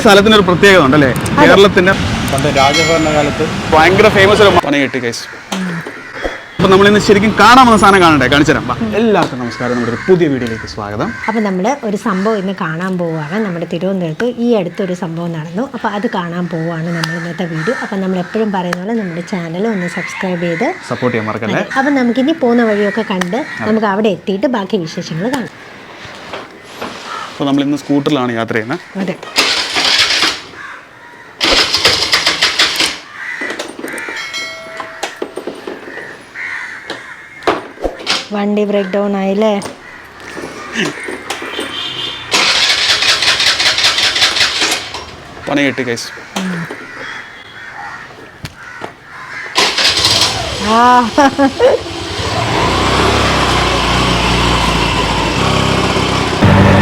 സ്ഥലത്തിന് ഒരു പ്രത്യേകത ഉണ്ടല്ലേ കേരളത്തിന്റെ പണ്ട് രാജഭരണകാലത്ത് ഭയങ്കര ഫേമസ് ഒരു പണി കിട്ടി കൈസ് അപ്പൊ നമ്മൾ ഇന്ന് ശരിക്കും കാണാൻ വന്ന സാധനം കാണണ്ടേ? കാണിച്ചു തരാം. വാ. എല്ലാവർക്കും നമസ്കാരം. നമ്മുടെ ഒരു പുതിയ വീഡിയോയിലേക്ക് സ്വാഗതം. അപ്പോൾ നമ്മൾ ഒരു സംഭവം ഇന്ന് കാണാൻ പോവുകയാണ്. നമ്മുടെ തിരുവനന്തപുരത്ത് ഈ അടുത്തൊരു സംഭവം നടന്നു. അപ്പൊ അത് കാണാൻ പോവുകയാണ് നമ്മൾ ഇന്നത്തെ വീഡിയോ. അപ്പൊ നമ്മൾ എപ്പോഴും പറയുന്ന പോലെ നമ്മുടെ ചാനൽ ഒന്ന് സബ്സ്ക്രൈബ് ചെയ്ത് സപ്പോർട്ട് ചെയ്യാൻ മറക്കല്ലേ? അപ്പൊ നമുക്ക് ഇനി പോകുന്ന വഴിയൊക്കെ കണ്ട് നമുക്ക് അവിടെ എത്തിയിട്ട് ബാക്കി വിശേഷങ്ങൾ കാണാം. അപ്പോൾ നമ്മൾ ഇന്ന് സ്കൂട്ടറിലാണ് യാത്ര ചെയ്യുന്നത് അതെ. വണ്ടി ബ്രേക്ക് ഡൗൺ ആയില്ലേ പണി കിട്ടി കൈസ് ആ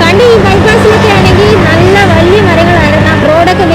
കണ്ട് ഈ ബൈപ്പാസിലൊക്കെ ആണെങ്കിൽ നല്ല വലിയ മരങ്ങളായിരുന്നു ആ റോഡൊക്കെ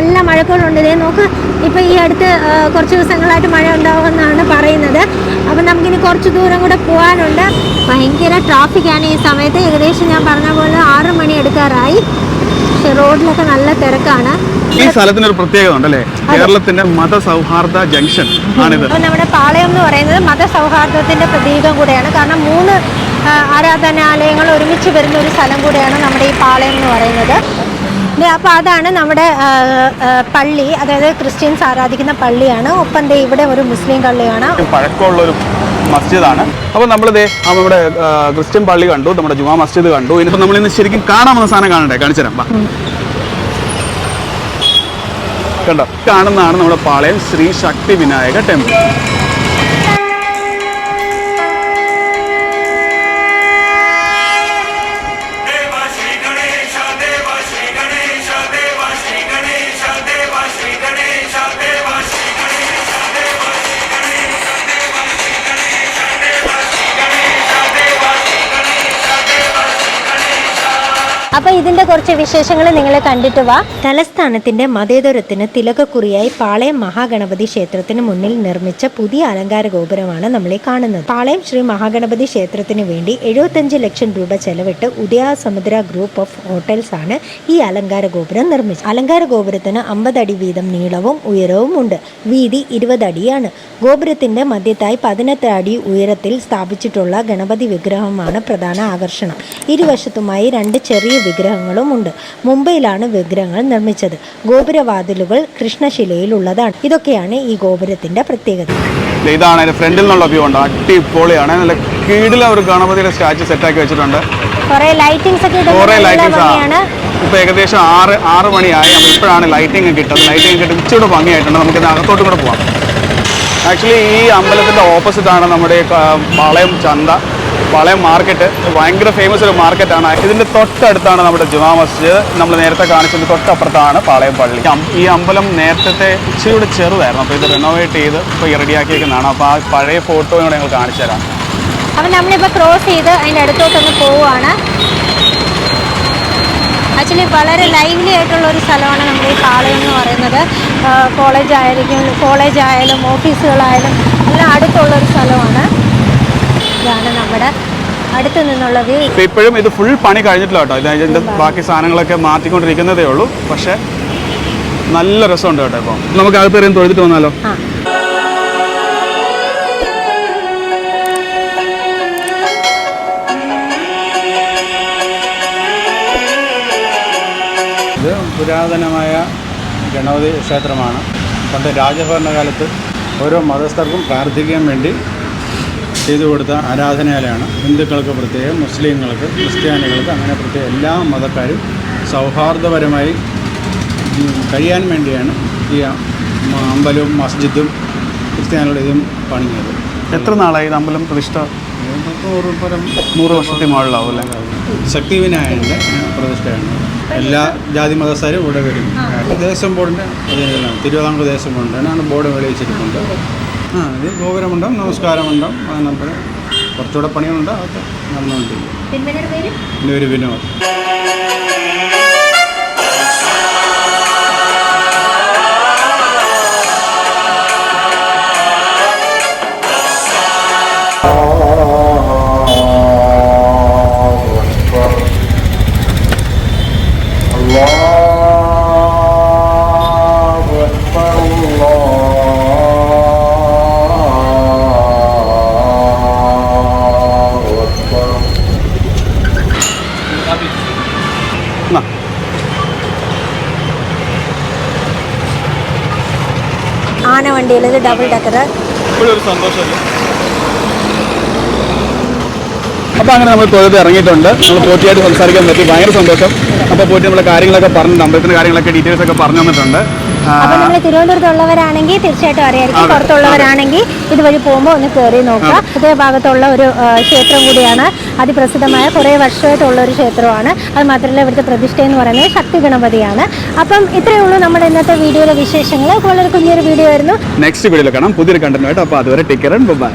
നല്ല മഴക്കോളുണ്ട് ഇതേ നോക്ക് ഇപ്പോൾ ഈ അടുത്ത് കുറച്ച് ദിവസങ്ങളായിട്ട് മഴ ഉണ്ടാവുമെന്നാണ് പറയുന്നത്. അപ്പം നമുക്കിനി കുറച്ച് ദൂരം കൂടെ പോകാനുണ്ട് ഭയങ്കര ട്രാഫിക്കാണ് ഈ സമയത്ത്. ഏകദേശം ഞാൻ പറഞ്ഞ പോലെ ആറ് മണി എടുക്കാറായി. പക്ഷെ റോഡിലൊക്കെ നല്ല തിരക്കാണ്. ഈ സ്ഥലത്തിന് ഒരു പ്രത്യേകത ഉണ്ടല്ലേ കേരളത്തിന്റെ മതസൗഹാർദ്ദ ജംഗ്ഷൻ ആണിത്. നമ്മുടെ പാളയം എന്ന് പറയുന്നത് മതസൗഹാർദ്ദത്തിന്റെ പ്രതീകം കൂടെയാണ്. കാരണം മൂന്ന് ആരാധനാലയങ്ങൾ ഒരുമിച്ച് വരുന്ന ഒരു സ്ഥലം കൂടെയാണ് നമ്മുടെ ഈ പാളയം എന്ന് പറയുന്നത്. അപ്പോൾ അതാണ് നമ്മുടെ പള്ളി അതായത് ക്രിസ്ത്യൻസ് ആരാധിക്കുന്ന പള്ളിയാണ്. ഒപ്പം ഇവിടെ ഒരു മുസ്ലിം പള്ളിയാണ്. പഴക്കമുള്ള ഒരു മസ്ജിദാണ്. അപ്പോൾ നമ്മളിത് നമ്മുടെ ക്രിസ്ത്യൻ പള്ളി കണ്ടു നമ്മുടെ ജുമാ മസ്ജിദ് കണ്ടു. ഇനിയിപ്പോൾ നമ്മൾ ഇന്ന് ശരിക്കും കാണാമെന്ന സാധനം കാണണ്ടേ? കാണിച്ചു തരാം. കണ്ടോ? കാണുന്നതാണ് നമ്മുടെ പാളയം ശ്രീ ശക്തി വിനായക ടെമ്പിൾ. അപ്പോൾ ഇതിന്റെ കുറച്ച് വിശേഷങ്ങൾ നിങ്ങൾ കണ്ടിട്ട് വാ. തലസ്ഥാനത്തിന്റെ മതേതരത്തിന് തിലകക്കുറിയായി പാളയം മഹാഗണപതി ക്ഷേത്രത്തിന് മുന്നിൽ നിർമ്മിച്ച പുതിയ അലങ്കാര ഗോപുരമാണ് നമ്മളെ കാണുന്നത്. പാളയം ശ്രീ മഹാഗണപതി ക്ഷേത്രത്തിന് വേണ്ടി എഴുപത്തഞ്ച് ലക്ഷം രൂപ ചെലവിട്ട് ഉദയാസമുദ്ര ഗ്രൂപ്പ് ഓഫ് ഹോട്ടൽസ് ആണ് ഈ അലങ്കാര ഗോപുരം നിർമ്മിച്ചത്. അലങ്കാര ഗോപുരത്തിന് അമ്പത് അടി വീതം നീളവും ഉയരവും ഉണ്ട്. വീതി ഇരുപത് അടിയാണ്. ഗോപുരത്തിന്റെ മധ്യത്തായി പതിനെട്ട് അടി ഉയരത്തിൽ സ്ഥാപിച്ചിട്ടുള്ള ഗണപതി വിഗ്രഹമാണ് പ്രധാന ആകർഷണം. ഇരുവശത്തുമായി രണ്ട് ചെറിയ വിഗ്രഹങ്ങളും ഉണ്ട് മുംബൈയിലാണ് വിഗ്രഹങ്ങൾ നിർമ്മിച്ചത്. ഗോപുരവാതിലുകൾ കൃഷ്ണശിലയിലുള്ളതാണ്. ഇതൊക്കെയാണ് ഈ ഗോപുരത്തിന്റെ പ്രത്യേകത. ഇതാണ് അതിന്റെ ഫ്രണ്ടിൽ നിന്നുള്ള വ്യൂ ഉണ്ട്. അടിപൊളിയാണ്. നല്ല കീഴിലെ ഒരു ഗണപതിയുടെ സ്റ്റാച്ചു സെറ്റാക്കി വെച്ചിട്ടുണ്ട്. കുറേ ലൈറ്റിംഗ്സ് ഒക്കെ കുറെ ലൈറ്റിംഗ്സ് ഇപ്പൊ ഏകദേശം ആറ് ആറ് മണിയായി. അപ്പോൾ ഇപ്പോഴാണ് ലൈറ്റിംഗ് കിട്ടുന്നത് ലൈറ്റിംഗ് കിട്ടും ഇച്ചിരി ഭംഗിയായിട്ടുണ്ട്. നമുക്ക് അകത്തോട്ട് കൂടെ പോവാം. ആക്ച്വലി ഈ അമ്പലത്തിന്റെ ഓപ്പോസിറ്റ് ആണ് നമ്മുടെ പാളയം ചന്ത. പാളയം മാർക്കറ്റ് ഭയങ്കര ഫേമസ് ഒരു മാർക്കറ്റാണ് ഇതിന്റെ തൊട്ടടുത്താണ് നമ്മുടെ ജുമാ മസ്ജിദ്. നമ്മൾ നേരത്തെ കാണിച്ചതിന്റെ തൊട്ടപ്പുറത്താണ് പാളയം പള്ളി. ഈ അമ്പലം നേരത്തെ ഇച്ചിരി കൂടെ ചെറുതായിരുന്നു. അപ്പോൾ ഇത് റിനോവേറ്റ് ചെയ്ത് ഇപ്പോൾ റെഡിയാക്കിയിരിക്കുന്നതാണ് അപ്പോൾ ആ പഴയ ഫോട്ടോയോടെ ഞങ്ങൾ കാണിച്ചു തരാം. അപ്പം നമ്മളിപ്പോൾ ക്രോസ് ചെയ്ത് അതിന്റെ അടുത്തോട്ടൊന്ന് പോവുകയാണ്. ആക്ച്വലി വളരെ ലൈവ്ലി ആയിട്ടുള്ള ഒരു സ്ഥലമാണ് നമ്മൾ ഈ പാളയം എന്ന് പറയുന്നത്. കോളേജ് ആയിരിക്കും കോളേജ് ആയാലും ഓഫീസുകളായാലും എല്ലാം അടുത്തുള്ള ഒരു സ്ഥലമാണ്. ഇതാണ് നമ്മുടെ അടുത്ത് നിന്നുള്ള വ്യൂ ഇപ്പൊ ഇപ്പോഴും ഇത് ഫുൾ പണി കഴിഞ്ഞിട്ടില്ല കേട്ടോ. ഇത് ഇതിന്റെ ബാക്കി സാധനങ്ങളൊക്കെ മാറ്റിക്കൊണ്ടിരിക്കുന്നതേ ഉള്ളൂ. പക്ഷെ നല്ല രസമുണ്ട് കേട്ടോ ഇപ്പൊ. നമുക്ക് അകത്ത് കയറി ഒന്ന് തൊഴുതിട്ട് വന്നാലോ? ആ. ഇത് പുരാതനമായ ഗണപതി ക്ഷേത്രമാണ്. പണ്ട് രാജഭരണകാലത്ത് ഓരോ മതസ്ഥർക്കും പ്രാർത്ഥിക്കാൻ വേണ്ടി ചെയ്തു കൊടുത്ത ആരാധനാലയമാണ് ഹിന്ദുക്കൾക്ക് പ്രത്യേകം മുസ്ലിങ്ങൾക്ക് ക്രിസ്ത്യാനികൾക്ക് അങ്ങനെ പ്രത്യേകം എല്ലാ മതക്കാരും സൗഹാർദ്ദപരമായി കഴിയാൻ വേണ്ടിയാണ് ഈ അമ്പലവും മസ്ജിദും ക്രിസ്ത്യാനികളുടെ ഇതും പണിഞ്ഞത്. എത്ര നാളായി ഇത് അമ്പലം പ്രതിഷ്ഠ? നൂറ് വർഷത്തിൽ മുകളിലാവും അല്ലേ? ശക്തി വിനായകന്റെ പ്രതിഷ്ഠയാണ്. എല്ലാ ജാതി മതസ്ഥരും ഇവിടെ വരും. ദേവസ്വം ബോർഡിന്റെ അധീനതയിലാണ് തിരുവിതാംകൂർ ദേവസ്വം ബോർഡിന്റെ ബോർഡ് വെളിയിച്ചിട്ടുണ്ട് ആ ഇത് ഗോപുരമുണ്ടാവും നമസ്കാരമുണ്ടാവും അതിനപ്പുറം കുറച്ചുകൂടെ പണികളുണ്ട് അതൊക്കെ നടന്നുകൊണ്ടിരിക്കും. പിന്നെ പേര്? ഒരു വിനോദ്. വണ്ടിയിൽ ഇത് ഡബിൾ ഡെക്കർ അപ്പോൾ അങ്ങനെ നമ്മൾ തൊഴുത് ഇറങ്ങിയിട്ടുണ്ട്. നമ്മൾ പോറ്റിയായിട്ട് സംസാരിക്കാൻ പറ്റി. ഭയങ്കര സന്തോഷം. അപ്പോൾ പോറ്റി നമ്മളെ കാര്യങ്ങളൊക്കെ പറഞ്ഞിട്ടുണ്ട് അമ്പലത്തിന്റെ കാര്യങ്ങളൊക്കെ ഡീറ്റെയിൽസ് ഒക്കെ പറഞ്ഞു തന്നിട്ടുണ്ട്. അപ്പൊ നമ്മൾ തിരുവനന്തപുരത്തുള്ളവരാണെങ്കിൽ തീർച്ചയായിട്ടും അറിയായിരിക്കും പുറത്തുള്ളവരാണെങ്കിൽ ഇതുവഴി പോകുമ്പോൾ ഒന്ന് കയറി നോക്കുക. ഇതേ ഭാഗത്തുള്ള ഒരു ക്ഷേത്രം കൂടിയാണ്. അതിപ്രസിദ്ധമായ കുറേ വർഷമായിട്ടുള്ള ഒരു ക്ഷേത്രമാണ്. അത് മാത്രമല്ല ഇവിടുത്തെ പ്രതിഷ്ഠ എന്ന് പറയുന്നത് ശക്തി ഗണപതിയാണ്. അപ്പം ഇത്രയേ ഉള്ളൂ നമ്മുടെ ഇന്നത്തെ വീഡിയോയിലെ വിശേഷങ്ങൾ. വളരെ കുഞ്ഞൊരു വീഡിയോ ആയിരുന്നു. നെക്സ്റ്റ് വീഡിയോയിൽ കാണാം. പുതിയൊരു കണ്ടന്റ് ആയിട്ട്. അപ്പോൾ അതുവരെ ടേക്ക് കെയർ ബൈ